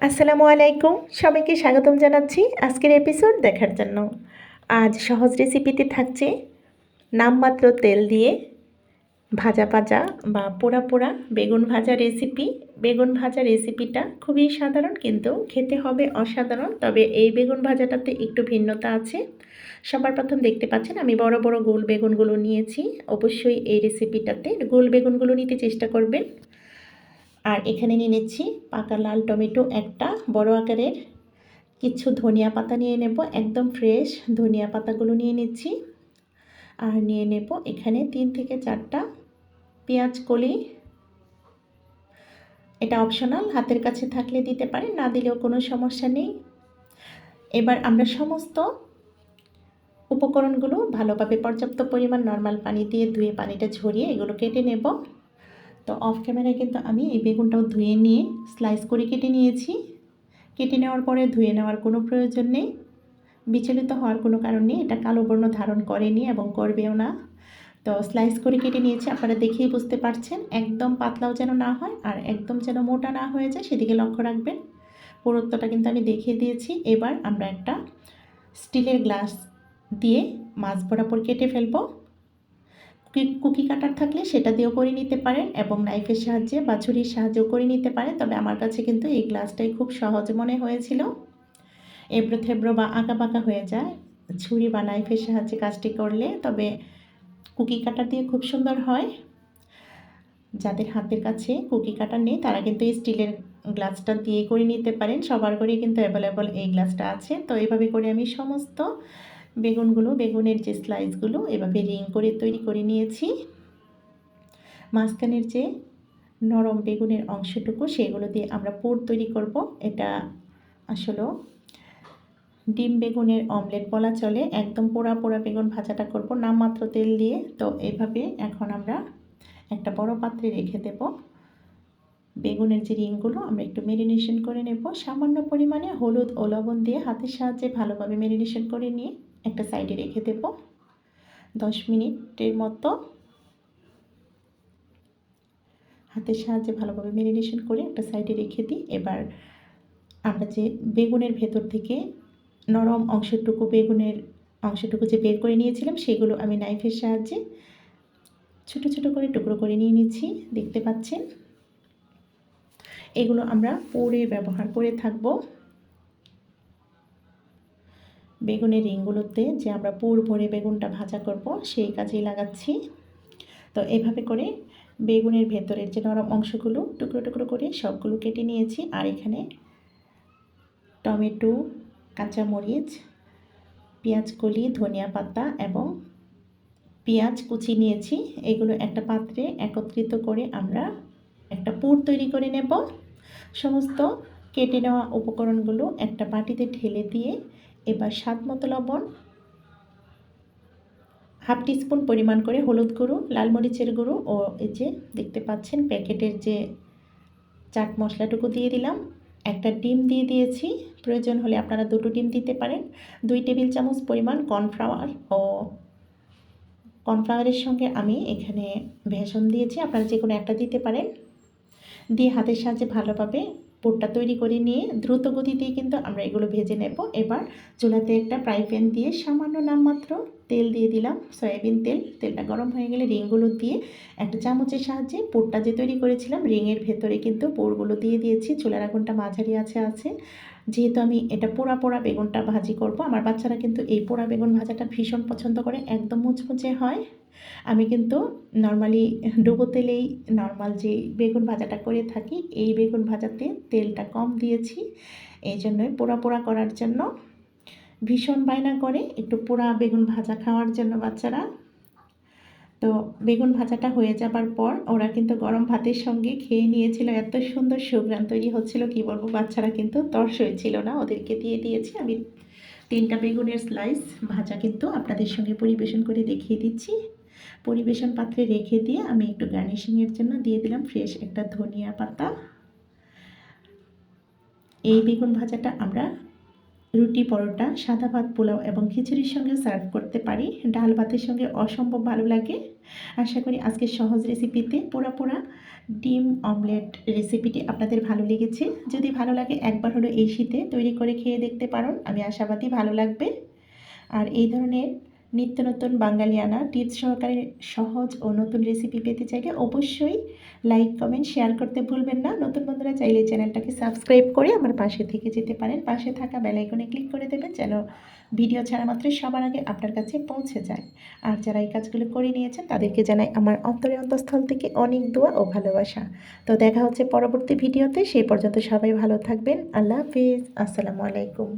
আসসালামু আলাইকুম। সবাইকে স্বাগতম জানাচ্ছি আজকের এপিসোড দেখার জন্য। আজ সহজ রেসিপিতে থাকছে নামমাত্র তেল দিয়ে ভাজা ভাজা বা পোড়া পোড়া বেগুন ভাজা রেসিপি বেগুন ভাজা রেসিপিটা খুবই সাধারণ কিন্তু খেতে হবে অসাধারণ। তবে এই বেগুন ভাজাটাতে একটু ভিন্নতা আছে। সবার প্রথম দেখতে পাচ্ছেন আমি বড় বড় গোল বেগুনগুলো নিয়েছি। অবশ্যই এই রেসিপিটাতে গোল বেগুনগুলো নিতে চেষ্টা করবেন। আর এখানে নিয়ে নিচ্ছি পাকা লাল টমেটো একটা, বড় আকারের। কিছু ধনিয়া পাতা নিয়ে নেব, একদম ফ্রেশ ধনিয়া পাতাগুলো নিয়ে নিচ্ছি। আর নিয়ে নেব এখানে তিন থেকে চারটা পেঁয়াজ কলি। এটা অপশনাল হাতের কাছে থাকলে দিতে পারেন, না দিলেও কোনো সমস্যা নেই। এবার আমরা সমস্ত উপকরণগুলো ভালোভাবে পর্যাপ্ত পরিমাণ নর্মাল পানি দিয়ে ধুয়ে পানিটা ঝরিয়ে এগুলো কেটে নেব। তো অফ ক্যামেরায় কিন্তু আমি এই বেগুনটাও ধুয়ে নিয়ে স্লাইস করে কেটে নিয়েছি। কেটে নেওয়ার পরে ধুয়ে নেওয়ার কোনো প্রয়োজন নেই। বিচলিত হওয়ার কোনো কারণ নেই। এটা কালো বর্ণ ধারণ করেনি এবং করবেও না। তো স্লাইস করে কেটে নিয়েছি। আপনারা দেখেই বুঝতে পারছেন, একদম পাতলাও যেন না হয় আর একদম যেন মোটা না হয়ে যায় সেদিকে লক্ষ্য রাখবেন। পুরুত্বটা কিন্তু আমি দেখিয়ে দিয়েছি। এবার আমরা একটা স্টিলের গ্লাস দিয়ে মাছ বরাবর কেটে ফেলব। কুকি কাটার থাকলে সেটা দিয়েও করে নিতে পারেন এবং নাইফের সাহায্যে বা ছুরির সাহায্যেও করে নিতে পারেন। তবে আমার কাছে কিন্তু এই গ্লাসটাই খুব সহজ মনে হয়েছিল। এবড়ো থেবড়ো বা আঁকা বাঁকা হয়ে যায়। ছুরি বা নাইফের সাহায্যে কাজটি করলে তবে কুকি কাটার দিয়ে খুব সুন্দর হয়। যাদের হাতের কাছে কুকি কাটার নেই, তারা কিন্তু স্টিলের গ্লাসটা দিয়ে করে নিতে পারেন। সবার করেই কিন্তু অ্যাভেলেবল এই গ্লাসটা আছে। তো এইভাবে করে আমি সমস্ত বেগুনগুলো, বেগুনের যে স্লাইসগুলো এভাবে রিং করে তৈরি করে নিয়েছি। মাঝখানের যে নরম বেগুনের অংশটুকু, সেগুলো দিয়ে আমরা পুর তৈরি করব। এটা আসলে ডিম বেগুনের অমলেট বলা চলে। একদম পোড়া পোড়া বেগুন ভাজাটা করব নামমাত্র তেল দিয়ে। তো এভাবে এখন আমরা একটা বড় পাত্রে রেখে দেব। বেগুনের যে রিংগুলো, আমরা একটু মেরিনেশন করে নেব। সামান্য পরিমাণে হলুদ ও লবণ দিয়ে হাতের সাহায্যে ভালোভাবে মেরিনেশন করে নিয়ে একটা সাইডে রেখে দেব। দশ মিনিটের মতো হাতের সাহায্যে ভালোভাবে মেরিনেশন করে একটা সাইডে রেখে দিই। এবার আমরা যে বেগুনের ভেতর থেকে নরম অংশটুকু বেগুনের অংশটুকু যে বের করে নিয়েছিলাম, সেগুলো আমি নাইফের সাহায্যে ছোট ছোট করে টুকরো করে নিয়ে নিচ্ছি, দেখতে পাচ্ছেন? এগুলো আমরা পরে ব্যবহার করে থাকব। বেগুনের রিংগুলোতে যে আমরা পুর ভরে বেগুনটা ভাজা করব, সেই কাজেই লাগাচ্ছি। তো এভাবে করে বেগুনের ভেতরের যে নরম অংশগুলো, টুকরো টুকরো করে সবগুলো কেটে নিয়েছি। আর এখানে টমেটো, কাঁচামরিচ, পেঁয়াজ কলি, ধনিয়া পাতা এবং পেঁয়াজ কুচি নিয়েছি। এগুলো একটা পাত্রে একত্রিত করে আমরা একটা পুর তৈরি করে নেব। সমস্ত কেটে নেওয়া উপকরণগুলো একটা বাটিতে ঢেলে দিয়ে এবার স্বাদ মতো লবণ। হাফ টিস্পুন পরিমাণ করে হলুদ গুঁড়ো, লাল মরিচের গুঁড়ো ও এই যে দেখতে পাচ্ছেন প্যাকেটের যে চাট মশলাটুকু দিয়ে দিলাম। একটা ডিম দিয়ে দিয়েছি। প্রয়োজন হলে আপনারা দুটো ডিম দিতে পারেন। দুই টেবিল চামচ পরিমাণ কর্নফ্লাওয়ার ও কর্নফ্লাওয়ারের সঙ্গে আমি এখানে ভেষণ দিয়েছি। আপনারা যে কোনো একটা দিতে পারেন। দিয়ে হাতের সাহায্যে ভালোভাবে পুরটা তৈরি করে নিয়ে দ্রুত গতিতেই কিন্তু আমরা এগুলো ভেজে নেব। এবার চুলাতে একটা ফ্রাই প্যান দিয়ে সামান্য নামমাত্র তেল দিয়ে দিলাম, সয়াবিন তেল। তেলটা গরম হয়ে গেলে রিংগুলো দিয়ে একটা চামচের সাহায্যে পুরটা যে তৈরি করেছিলাম, রিংয়ের ভেতরে কিন্তু পুরগুলো দিয়ে দিয়েছি। চুলার আগুনটা মাঝারি আছে আছে। যেহেতু আমি এটা পোড়া পোড়া বেগুনটা ভাজি করব, আমার বাচ্চারা কিন্তু এই পোড়া বেগুন ভাজাটা ভীষণ পছন্দ করে, একদম মুচমুচে হয়। আমি কিন্তু নর্মালি ডুবো তেলেই নর্মাল যে বেগুন ভাজাটা করে থাকি, এই বেগুন ভাজাতে তেলটা কম দিয়েছি। এই জন্যই পোড়া পোড়া করার জন্য। ভীষণ বায়না করে একটু পোড়া বেগুন ভাজা খাওয়ার জন্য বাচ্চারা। তো বেগুন ভাজাটা হয়ে যাবার পর ওরা কিন্তু গরম ভাতের সঙ্গে খেয়ে নিয়েছিল। এত সুন্দর সুগ্রান তৈরি হচ্ছিল, কি বলব, বাচ্চারা কিন্তু তর্স হয়েছিল না। ওদেরকে দিয়ে দিয়েছি আমি তিনটা বেগুনের স্লাইস ভাজা কিন্তু আপনাদের সঙ্গে পরিবেশন করে দেখিয়ে দিচ্ছি। পরিবেশন পাত্রে রেখে দিয়ে আমি একটু গার্নিশিংয়ের জন্য দিয়ে দিলাম ফ্রেশ একটা ধনিয়া পাতা। এই বেগুন ভাজাটা আমরা রুটি, পরোটা, সাদা ভাত, পোলাও এবং খিচুড়ির সঙ্গে সার্ভ করতে পারি। ডাল ভাতের সঙ্গে অসম্ভব ভালো লাগে। আশা করি আজকের সহজ রেসিপিতে পোড়া পোড়া ডিম অমলেট রেসিপিটি আপনাদের ভালো লেগেছে। যদি ভালো লাগে একবার হলো এই শীতে তৈরি করে খেয়ে দেখতে পারেন। আমি আশাবাদী ভালো লাগবে। আর এই ধরনের নিত্য নতুন বাঙালিয়ানা টিপস সহকারে সহজ ও নতুন রেসিপি পেতে চাইলে অবশ্যই লাইক কমেন্ট শেয়ার করতে ভুলবেন না। নতুন বন্ধুরা চাইলে চ্যানেলটাকে সাবস্ক্রাইব করে আমার পাশে থেকে যেতে পারেন। পাশে থাকা বেলাইকনে ক্লিক করে দেবেন যেন ভিডিও ছাড়া মাত্রই সবার আগে আপনার কাছে পৌঁছে যায়। আর যারা এই কাজগুলো করে নিয়েছেন, তাদেরকে জানাই আমার অন্তরে অন্তঃস্থল থেকে অনেক দোয়া ও ভালোবাসা। তো দেখা হচ্ছে পরবর্তী ভিডিওতে সেই পর্যন্ত সবাই ভালো থাকবেন। আল্লাহ হাফিজ। আসসালামু আলাইকুম।